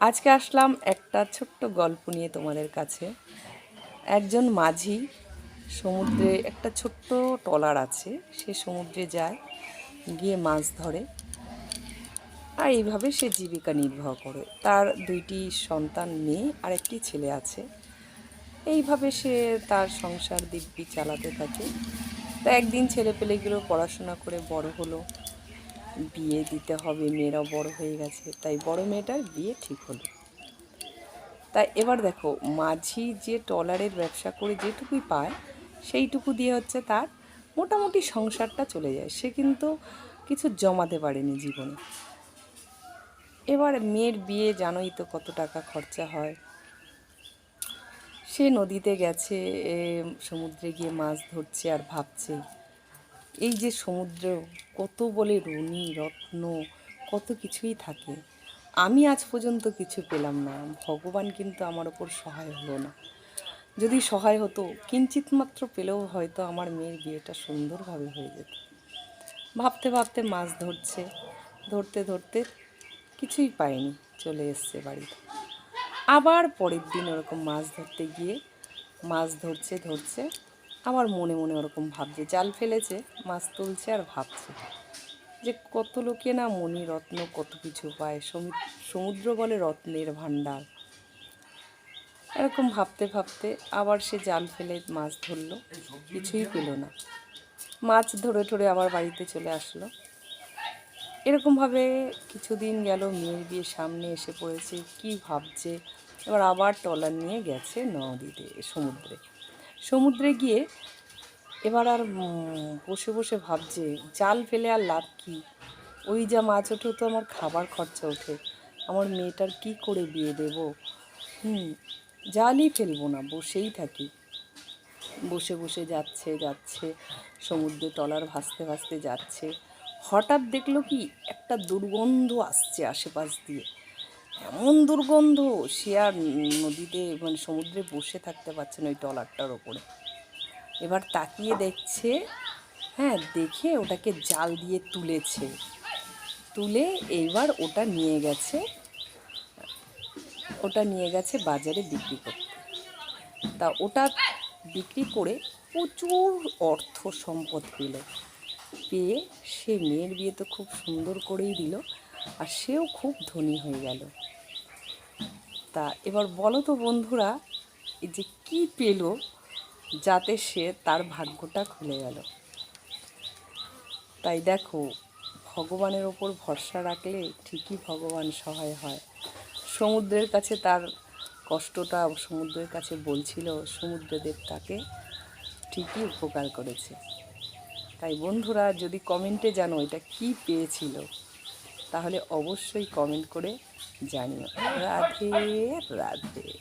আজকে আসলাম একটা ছোট্ট গল্প নিয়ে তোমাদের কাছে। একজন মাঝি সমুদ্রে একটা ছোট্ট ট্রলার আছে, সে সমুদ্রে যায়, গিয়ে মাছ ধরে আর এইভাবে সে জীবিকা নির্বাহ করে। তার দুইটি সন্তান মেয়ে আর একটি ছেলে আছে। এইভাবে সে তার সংসার দিব্যি চালাতে থাকে। তা একদিন ছেলে পেলেগুলো পড়াশোনা করে বড় হলো। বিয়ে দিতে হবে, মেয়েরাও বড় হয়ে গেছে, তাই বড় মেয়েটার বিয়ে ঠিক হলো। তাই এবার দেখো, মাঝি যে ট্রলারের ব্যবসা করে যেটুকুই পায়, সেইটুকু দিয়ে হচ্ছে তার মোটামুটি সংসারটা চলে যায়। সে কিন্তু কিছু জমাতে পারেনি জীবনে। এবার মেয়ের বিয়ে জানোই তো কত টাকা খরচা হয়। সে নদীতে গেছে সমুদ্রে গিয়ে মাছ ধরছে আর ভাবছে এই যে সমুদ্র, কত বলে রুনি রত্ন, কত কিছুই থাকে। আমি আজ পর্যন্ত কিছু পেলাম না। ভগবান কিন্তু আমার ওপর সহায় হলো না। যদি সহায় হতো, কিঞ্চিত মাত্র পেলেও হয়তো আমার মেয়ের বিয়েটা সুন্দরভাবে হয়ে যেত। ভাবতে ভাবতে মাছ ধরছে। ধরতে ধরতে কিছুই পায়নি চলে এসছে বাড়িতে। আবার পরের দিন ওরকম মাছ ধরতে গিয়ে, মাছ ধরছে ধরছে আবার মনে মনে ওরকম ভাবছে, জাল ফেলেছে, মাছ তুলছে আর ভাবছে যে কত লোকে না মনি রত্ন কত কিছু পায়, সমু- সমুদ্র বলে রত্নের ভাণ্ডার। এরকম ভাবতে ভাবতে আবার সে জাল ফেলে মাছ ধরলো, কিছুই পেল না। মাছ ধরে ধরে আবার বাড়িতে চলে আসলো। এরকমভাবে কিছুদিন গেল, মেয়ের বিয়ে সামনে এসে পড়েছে, কি ভাবছে? এবার আবার ট্রলার নিয়ে গেছে নদীতে, সমুদ্রে। সমুদ্রে গিয়ে এবার আর বসে বসে ভাবছে, জাল ফেলে আর লাভ কী? ওই যা মাছ ওঠে তো আমার খাবার খরচা ওঠে। আমার মেয়েটার কি করে বিয়ে দেব? হুম, জালই ফেলব না, বসেই থাকি। বসে বসে যাচ্ছে যাচ্ছে, সমুদ্রে টলার ভাসতে ভাসতে যাচ্ছে। হঠাৎ দেখল কি, একটা দুর্গন্ধ আসছে আশেপাশ দিয়ে। এমন দুর্গন্ধ, সে আর নদীতে মানে সমুদ্রে বসে থাকতে পারছে না ওই টলারটার ওপরে। এবার তাকিয়ে দেখছে হ্যাঁ দেখে ওটাকে জাল দিয়ে তুলেছে। তুলে এইবার ওটা নিয়ে গেছে, ওটা নিয়ে গেছে বাজারে বিক্রি করতে। তা ওটা বিক্রি করে প্রচুর অর্থ সম্পদ পেল। পেয়ে সে মেয়ের বিয়ে তো খুব সুন্দর করেই দিল, আর সেও খুব ধনী হয়ে গেল। তা। এবার বলো তো বন্ধুরা, এই যে কী পেল যাতে সে তার ভাগ্যটা খুলে গেল? তাই দেখো, ভগবানের ওপর ভরসা রাখলে ঠিকই ভগবান সহায় হয়। সমুদ্রের কাছে তার কষ্টটা সমুদ্রের কাছে বলছিল সমুদ্রদেব তাকে ঠিকই উপকার করেছে। তাই বন্ধুরা, যদি কমেন্টে জানো এটা কি পেয়েছিল। তাহলে অবশ্যই কমেন্ট করে জানিও। রাধে রাধে।